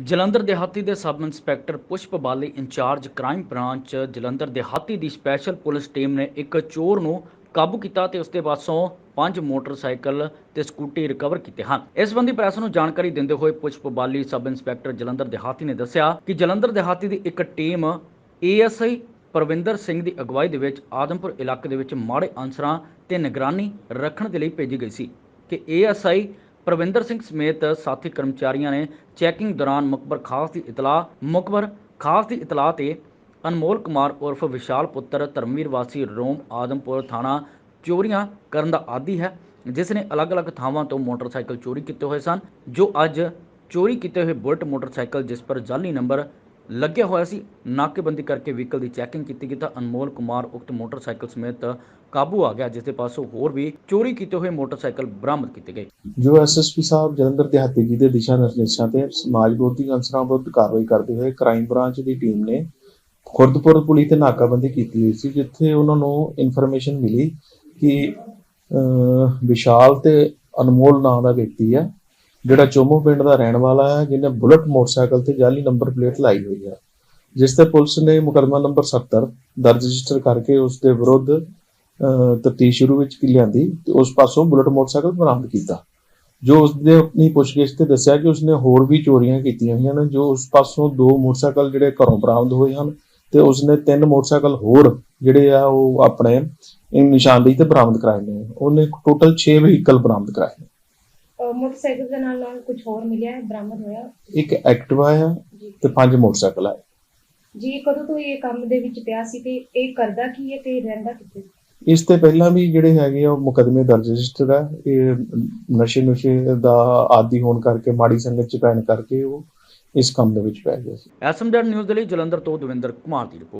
ਜਲੰਧਰ ਦਿਹਾਤੀ ਦੇ sub inspector ਪੁਸ਼ਪ ਬਾਲੀ ਇੰਚਾਰਜ ਕ੍ਰਾਈਮ ਬ੍ਰਾਂਚ ਜਲੰਧਰ ਦਿਹਾਤੀ ਦੀ ਸਪੈਸ਼ਲ ਪੁਲਿਸ ਟੀਮ ਨੇ ਇੱਕ ਚੋਰ ਨੂੰ ਕਾਬੂ ਕੀਤਾ ਤੇ ਉਸ ਦੇ ਪਾਸੋਂ ਪੰਜ ਮੋਟਰਸਾਈਕਲ ਤੇ ਸਕੂਟੀ ਰਿਕਵਰ ਕੀਤੇ ਹਨ। ਇਸ ਸੰਬੰਧੀ ਪ੍ਰੈਸ ਨੂੰ ਜਾਣਕਾਰੀ ਦਿੰਦੇ ਹੋਏ ਪੁਸ਼ਪ ਬਾਲੀ ਸਬ ਇੰਸਪੈਕਟਰ ਜਲੰਧਰ ਦਿਹਾਤੀ ਨੇ ਦੱਸਿਆ ਕਿ ਜਲੰਧਰ ਦਿਹਾਤੀ ਦੀ ਇੱਕ ਟੀਮ ਏਐਸਆਈ ਪਰਵਿੰਦਰ ਸਿੰਘ ਦੀ ਅਗਵਾਈ ਦੇ ਵਿੱਚ ਆਦਮਪੁਰ ਇਲਾਕੇ ਦੇ ਵਿੱਚ ਮਾੜੇ ਅਨਸਰਾਂ ਤੇ ਨਿਗਰਾਨੀ ਰੱਖਣ ਦੇ ਲਈ ਭੇਜੀ ਗਈ ਸੀ ਕਿ ਏਐਸਆਈ ਪ੍ਰਵਿੰਦਰ ਸਿੰਘ ਸਮੇਤ ਸਾਥੀ ਕਰਮਚਾਰੀਆਂ ਨੇ ਚੈਕਿੰਗ ਦੌਰਾਨ ਮੁਖਬਰ ਖਾਸ ਦੀ ਇਤਲਾਹ, ਮੁਖਬਰ ਖਾਸ ਦੀ ਇਤਲਾਹ ਤੇ ਅਨਮੋਲ ਕੁਮਾਰ ਉਰਫ ਵਿਸ਼ਾਲ ਪੁੱਤਰ ਧਰਮਵੀਰ ਵਾਸੀ ਰੋਮ ਆਦਮਪੁਰ ਥਾਣਾ ਚੋਰੀਆਂ ਕਰਨ ਦਾ ਆਦੀ ਹੈ, ਜਿਸ ਨੇ ਅਲੱਗ-ਅਲੱਗ ਥਾਵਾਂ ਤੋਂ ਮੋਟਰਸਾਈਕਲ ਚੋਰੀ ਕੀਤੇ ਹੋਏ ਸਨ, ਜੋ ਅੱਜ ਚੋਰੀ ਕੀਤੇ ਹੋਏ ਬੁਲਟ ਮੋਟਰਸਾਈਕਲ ਜਿਸ ਪਰ ਜਾਲੀ ਨੰਬਰ ਲੱਗਿਆ ਹੋਇਆ ਸੀ। ਨਾਕੇਬੰਦੀ ਕਰਕੇ ਵਹੀਕਲ ਦੀ ਚੈਕਿੰਗ ਕੀਤੀ ਗਈ ਤਾਂ ਅਨਮੋਲ ਕੁਮਾਰ ਉਕਤ ਮੋਟਰਸਾਈਕਲ ਸਮੇਤ ਕਾਬੂ ਆ ਗਿਆ, ਜਿਸ ਦੇ ਪਾਸੋਂ ਹੋਰ ਵੀ ਚੋਰੀ ਕੀਤੇ ਹੋਏ ਮੋਟਰਸਾਈਕਲ ਬਰਾਮਦ ਕੀਤੇ ਗਏ। ਜੋ ਐਸਐਸਪੀ ਸਾਹਿਬ, ਜਲੰਧਰ ਦਿਹਾਤੀ ਜੀ ਦੇ ਦਿਸ਼ਾ ਨਿਰਦੇਸ਼ਾਂ ਤੇ ਸਮਾਜ ਵਿਰੋਧੀ ਅਨਸਰਾਂ ਵਿਰੁੱਧ ਕਾਰਵਾਈ ਕਰਦੇ ਹੋਏ ਕ੍ਰਾਈਮ ਬ੍ਰਾਂਚ ਦੀ ਟੀਮ ਨੇ ਖੁਰਦਪੁਰ ਪੁਲਿਸ ਤੇ ਨਾਕਾਬੰਦੀ ਕੀਤੀ ਹੋਈ ਸੀ, ਜਿੱਥੇ ਉਹਨਾਂ ਨੂੰ ਇਨਫੋਰਮੇਸ਼ਨ ਮਿਲੀ ਕਿ ਵਿਸ਼ਾਲ ਤੇ ਅਨਮੋਲ ਨਾਂ ਦਾ ਵਿਅਕਤੀ ਹੈ। ਜਿਹੜਾ ਚੋਮੋ ਪਿੰਡ ਦਾ ਰਹਿਣ ਵਾਲਾ ਹੈ, ਜਿਹਨੇ ਬੁਲਟ ਮੋਟਰਸਾਈਕਲ ਤੇ ਜਾਲੀ ਨੰਬਰ ਪਲੇਟ ਲਾਈ ਹੋਈ ਹੈ। ਜਿਸ ਤੇ ਪੁਲਿਸ ਨੇ ਮੁਕੱਦਮਾ ਨੰਬਰ 70 ਦਰਜ ਰਜਿਸਟਰ ਕਰਕੇ ਉਸ ਦੇ ਵਿਰੁੱਧ ਤਫਤੀਸ਼ ਸ਼ੁਰੂ ਵਿੱਚ ਕੀ ਲਿਆਂਦੀ ਤੇ ਉਸ ਪਾਸੋਂ ਬੁਲਟ ਮੋਟਰਸਾਈਕਲ ਬਰਾਮਦ ਕੀਤਾ। ਜੋ ਉਸਦੇ ਆਪਣੀ ਪੁੱਛਗਿੱਛ ਤੇ ਦੱਸਿਆ ਕਿ ਉਸਨੇ ਹੋਰ ਵੀ ਚੋਰੀਆਂ ਕੀਤੀਆਂ ਹੋਈਆਂ ਨੇ, ਜੋ ਉਸ ਪਾਸੋਂ ਦੋ ਮੋਟਰਸਾਈਕਲ ਜਿਹੜੇ ਘਰੋਂ ਬਰਾਮਦ ਹੋਏ ਹਨ ਤੇ ਉਸਨੇ ਤਿੰਨ ਮੋਟਰਸਾਈਕਲ ਹੋਰ ਜਿਹੜੇ ਆ ਉਹ ਆਪਣੇ ਨਿਸ਼ਾਨਦੇਹੀ ਤੇ ਬਰਾਮਦ ਕਰਾਏ ਨੇ। ਉਹਨੇ ਟੋਟਲ 6 ਵਹੀਕਲ ਬਰਾਮਦ ਕਰਾਏ ਨੇ। ਮੋਟਰਸਾਈਕਲ ਦੇ ਨਾਲ ਨਾਲ ਕੁਝ ਹੋਰ ਮਿਲਿਆ ਹੈ ਬਰਾਮਦ ਹੋਇਆ। ਇੱਕ ਐਕਟਿਵਾ ਆ ਜੀ। ਤੇ ਪੰਜ ਮੋਟਰਸਾਈਕਲ ਆ ਜੀ ਕਦੋਂ ਤੋਂ ਇਹ ਕੰਮ ਦੇ ਵਿੱਚ ਪਿਆ ਸੀ ਤੇ ਇਹ ਕਰਦਾ ਕੀ ਹੈ ਤੇ ਰਹਿੰਦਾ ਕਿੱਥੇ? ਇਸ ਤੇ ਪਹਿਲਾਂ ਵੀ ਜਿਹੜੇ ਹੈਗੇ ਆ ਉਹ ਮੁਕੱਦਮੇ ਦਰਜ ਰਜਿਸਟਰ ਆ ਇਹ ਨਸ਼ੇ ਨੁਸ਼ੇ ਦਾ ਆਦੀ ਹੋਣ ਕਰਕੇ ਮਾੜੀ ਸੰਗਤ ਚ ਪੈਣ ਕਰਕੇ ਉਹ ਇਸ ਕੰਮ ਦੇ ਵਿੱਚ ਪੈ ਗਿਆ ਸੀ। ਐਸਐਮਜ਼ੈਡ ਨਿਊਜ਼ ਦੇ ਲਈ ਜਲੰਧਰ ਤੋਂ ਦਵਿੰਦਰ ਕੁਮਾਰ ਦੀ ਰਿਪੋਰਟ।